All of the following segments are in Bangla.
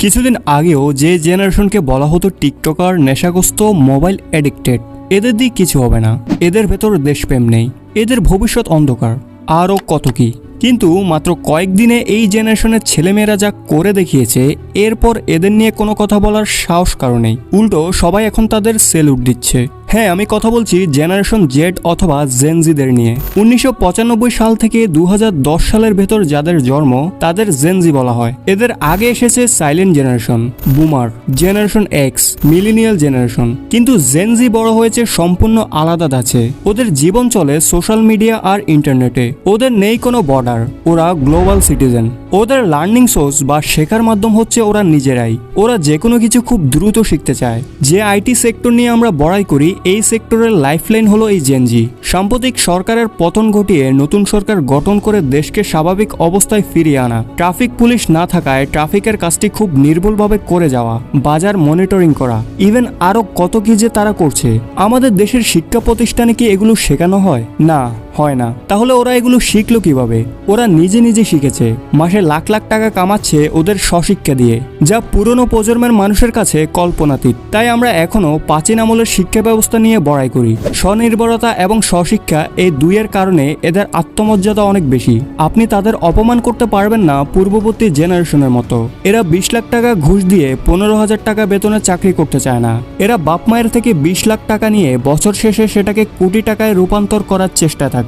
কিছুদিন আগেও যে জেনারেশনকে বলা হতো টিকটকার, নেশাগ্রস্ত, মোবাইল অ্যাডিক্টেড, এদের দিয়ে কিছু হবে না। এদের ভেতর দেশপ্রেম নেই। এদের ভবিষ্যৎ অন্ধকার। আরও কত কি? কিন্তু মাত্র কয়েকদিনে এই জেনারেশনের ছেলেমেয়েরা যা করে দেখিয়েছে, এরপর এদের নিয়ে কোনো কথা বলার সাহস কারণেই উল্টো সবাই এখন তাদের সেলুট দিচ্ছে। হ্যাঁ আমি কথা বলছি জেনারেশন জেড অথবা জেনজিদের নিয়ে। উনিশশো পঁচানব্বই সাল থেকে দু হাজার দশ সালের ভেতর যাদের জন্ম, তাদের জেনজি বলা হয়। এদের আগে এসেছে silent generation, boomer, generation X, millennial generation. কিন্তু জেনজি বড় হয়েছে সম্পূর্ণ আলাদা ধাঁচে ওদের জীবন চলে সোশ্যাল মিডিয়া আর ইন্টারনেটে। ওদের নেই কোনো বর্ডার, ওরা গ্লোবাল সিটিজেন। ওদের লার্নিং সোর্স বা শেখার মাধ্যম হচ্ছে ওরা নিজেরাই। ওরা যে কোনো কিছু খুব দ্রুত শিখতে চায়। যে আইটি সেক্টর নিয়ে আমরা বড়াই করি, এই সেক্টরের লাইফলাইন হলো এই জেনজি সাম্প্রতিক সরকারের পতন ঘটিয়ে নতুন সরকার গঠন করে দেশকে স্বাভাবিক অবস্থায় ফিরিয়ে আনা। ট্রাফিক পুলিশ না থাকায় ট্রাফিকের কাজটি খুব নির্ভুলভাবে করে যাওয়া, বাজার মনিটরিং করা। ইভেন আরও কত কি যে তারা করছে। আমাদের দেশের শিক্ষা প্রতিষ্ঠানে কি এগুলো শেখানো হয়? না। হয় না। তাহলে ওরা এগুলো শিখলো কীভাবে? ওরা নিজে নিজে শিখেছে। মাসে লাখ লাখ টাকা কামাচ্ছে ওদের স্বশিক্ষা দিয়ে, যা পুরনো প্রজন্মের মানুষের কাছে কল্পনাতীত। তাই আমরা এখনও প্রাচীন আমলের শিক্ষা ব্যবস্থা নিয়ে বড়াই করি। স্বনির্ভরতা এবং স্বশিক্ষা এই দুইয়ের কারণে এদের আত্মমর্যাদা অনেক বেশি। আপনি তাদের অপমান করতে পারবেন না পূর্ববর্তী জেনারেশনের মতো। এরা বিশ লাখ টাকা ঘুষ দিয়ে পনেরো হাজার টাকা বেতনে চাকরি করতে চায় না। এরা বাপ মায়ের থেকে বিশ লাখ টাকা নিয়ে বছর শেষে সেটাকে কোটি টাকায় রূপান্তর করার চেষ্টা থাকে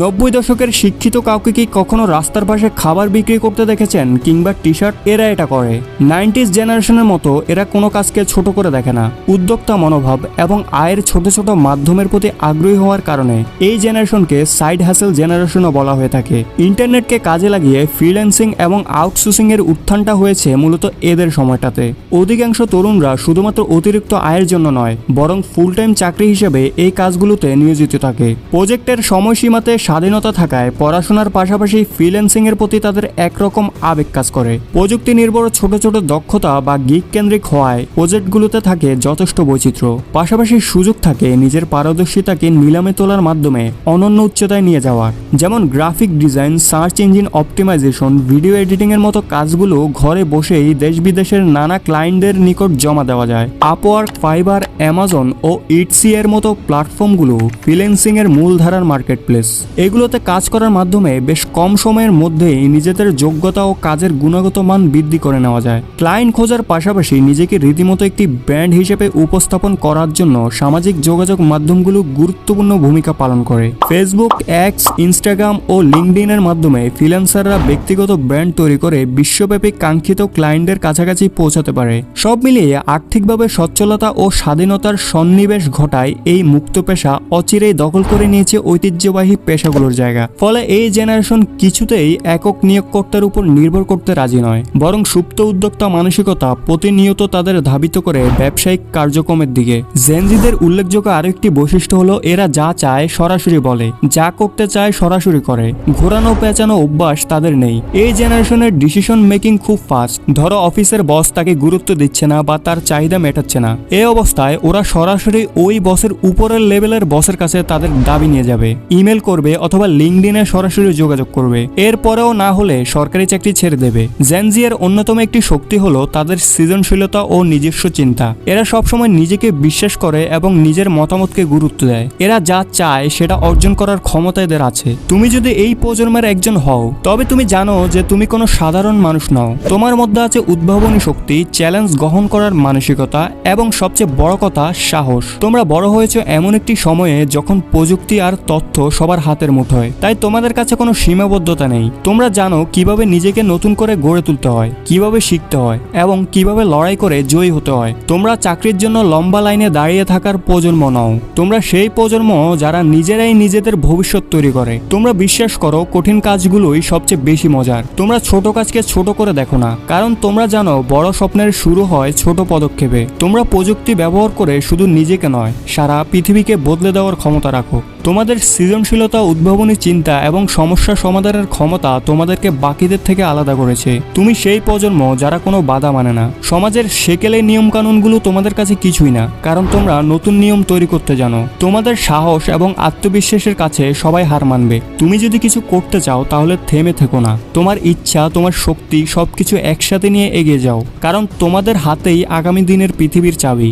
নব্বই দশকের শিক্ষিত কাউকে কি কখনো রাস্তার পাশে খাবার বিক্রি করতে দেখেছেন কিংবা টি শার্ট এরা এটা করে। নাইনটিস জেনারেশনের মতো এরা কোনো কাজকে ছোট করে দেখে না। উদ্যোক্তা মনোভাব এবং আয়ের ছোট ছোট মাধ্যমের প্রতি আগ্রহী হওয়ার কারণে এই জেনারেশনকে সাইড হ্যাসেল জেনারেশনও বলা হয়ে থাকে। ইন্টারনেটকে কাজে লাগিয়ে ফ্রিল্যান্সিং এবং আউটসোর্সিং এর উত্থানটা হয়েছে মূলত এদের সময়টাতে। অধিকাংশ তরুণরা শুধুমাত্র অতিরিক্ত আয়ের জন্য নয়, বরং ফুল টাইম চাকরি হিসেবে এই কাজগুলোতে নিয়োজিত থাকে। প্রজেক্টের সময়সীমাতে স্বাধীনতা থাকায় পড়াশোনার পাশাপাশি ফ্রিল্যান্সিং এর প্রতি তাদের একরকম আবেগ কাজ করে। প্রযুক্তি নির্ভর ছোট ছোট দক্ষতা বা গিক কেন্দ্রিক হওয়ায় প্রজেক্টগুলোতে থাকে যথেষ্ট বৈচিত্র্য। পাশাপাশি সুযোগ থাকে নিজের পারদর্শিতাকে নিলামে তোলার মাধ্যমে অনন্য উচ্চতায় নিয়ে যাওয়ার। যেমন graphic design search engine optimization video editing এর মতো কাজগুলো ঘরে বসেই দেশ বিদেশের নানা ক্লায়েন্টদের নিকট জমা দেওয়া যায়। আপওয়ার্ক ফাইবার অ্যামাজন ও ইটসি এর মতো প্ল্যাটফর্মগুলো ফ্রিল্যান্সিং এর মূলধারার মার্কেট প্লেস এগুলোতে কাজ করার মাধ্যমে বেশ কম সময়ের মধ্যেই নিজেদের যোগ্যতা ও কাজের গুণগত মান বৃদ্ধি করে নেওয়া যায়। ক্লায়েন্ট খোঁজার পাশাপাশি নিজেকে রীতিমতো একটি ব্র্যান্ড হিসেবে উপস্থাপন করার জন্য সামাজিক যোগাযোগ মাধ্যমগুলো গুরুত্বপূর্ণ ভূমিকা পালন করে। ফেসবুক অ্যাক্স ইনস্টাগ্রাম ও লিঙ্কডিন এর মাধ্যমে ফ্রিল্যান্সাররা ব্যক্তিগত ব্র্যান্ড তৈরি করে বিশ্বব্যাপী কাঙ্ক্ষিত ক্লায়েন্টের কাছাকাছি পৌঁছাতে পারে। সব মিলিয়ে আর্থিকভাবে সচ্ছলতা ও স্বাধীনতার সন্নিবেশ ঘটায় এই মুক্ত পেশা অচিরেই দখল করে নিয়েছে ঐতিহ্যবাহী পেশাগুলোর জায়গা। ফলে এই জেনারেশন কিছুতেই একক নিয়োগকর্তার উপর নির্ভর করতে রাজি নয়। বরং সুপ্ত উদ্যোক্তা মানসিকতা প্রতিনিয়ত তাদের ধাবিত করে ব্যবসায়িক কার্যক্রমের দিকে। জেনজিদের উল্লেখযোগ্য আরেকটি বৈশিষ্ট্য হলো, এরা যা চায় সরাসরি বলে, যা করতে চায় সরাসরি করে। ঘোরানো, পেঁচানো অভ্যাস তাদের নেই। এই জেনারেশনের ডিসিশন মেকিং খুব ফাস্ট ধরো, অফিসের বস তাকে গুরুত্ব দিচ্ছে না বা তার চাহিদা মেটাচ্ছে না। এই অবস্থায় ওরা সরাসরি ওই বসের উপরের লেভেলের বসের কাছে তাদের দাবি নিয়ে যাবে। ইমেল করবে অথবা লিঙ্কডিনে সরাসরি যোগাযোগ করবে। এরপরেও না হলে সরকারি চাকরি ছেড়ে দেবে। জেনজিয়ার অন্যতম একটি শক্তি হলো তাদের সৃজনশীলতা ও নিজস্ব চিন্তা। এরা সবসময় নিজেকে বিশ্বাস করে এবং নিজের মতামতকে গুরুত্ব দেয়। এরা যা চায় সেটা অর্জন করার ক্ষমতা এদের আছে। তুমি যদি এই প্রজন্মের একজন হও, তবে তুমি জানো যে তুমি কোনো সাধারণ মানুষ নও। তোমার মধ্যে আছে উদ্ভাবনী শক্তি, চ্যালেঞ্জ গ্রহণ করার মানসিকতা এবং সবচেয়ে বড় কথা সাহস। তোমরা বড় হয়েছে এমন একটি সময়ে যখন প্রযুক্তি আর তথ্য সবার হাতের মুঠোয় তাই তোমাদের কাছে কোনো সীমাবদ্ধতা নেই। তোমরা জানো কীভাবে নিজেকে নতুন করে গড়ে তুলতে হয়, কীভাবে শিখতে হয় এবং কীভাবে লড়াই করে জয়ী হতে হয়। তোমরা চাকরির জন্য লম্বা লাইনে দাঁড়িয়ে থাকার প্রজন্ম নও। তোমরা সেই প্রজন্ম যারা নিজেরাই নিজেদের ভবিষ্যৎ তৈরি করে। তোমরা বিশ্বাস করো, কঠিন কাজগুলোই সবচেয়ে বেশি মজার। তোমরা ছোট কাজকে ছোট করে দেখো না। কারণ তোমরা জানো, বড় স্বপ্নের শুরু হয় ছোট পদক্ষেপে। তোমরা প্রযুক্তি ব্যবহার করে শুধু নিজেকে নয়, সারা পৃথিবীকে বদলে দেওয়ার ক্ষমতা রাখো। তোমাদের সৃজনশীলতা, উদ্ভাবনী চিন্তা এবং সমস্যা সমাধানের ক্ষমতা তোমাদেরকে বাকিদের থেকে আলাদা করেছে। তুমি সেই প্রজন্ম যারা কোনো বাধা মানে না। সমাজের সেকেলে নিয়ম কানুনগুলো তোমাদের কাছে কিছুই না, কারণ তোমরা নতুন নিয়ম তৈরি করতে জানো। তোমাদের সাহস এবং আত্মবিশ্বাসের কাছে সবাই হার মানবে। তুমি যদি কিছু করতে চাও তাহলে থেমে থেকো না। তোমার ইচ্ছা, তোমার শক্তি সবকিছু একসাথে নিয়ে এগিয়ে যাও, কারণ তোমাদের হাতেই আগামী দিনের পৃথিবীর চাবি।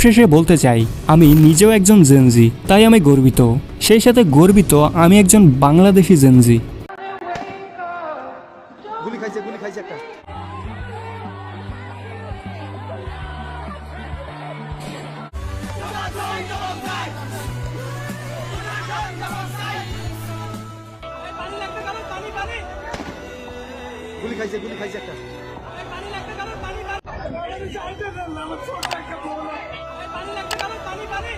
সবশেষে বলতে চাই, আমি নিজেও একজন জেনজি তাই আমি গর্বিত। সেই সাথে গর্বিত, আমি একজন বাংলাদেশি জেনজি গুলি খাইছে গুলি খাইছে একটা। পানি পানি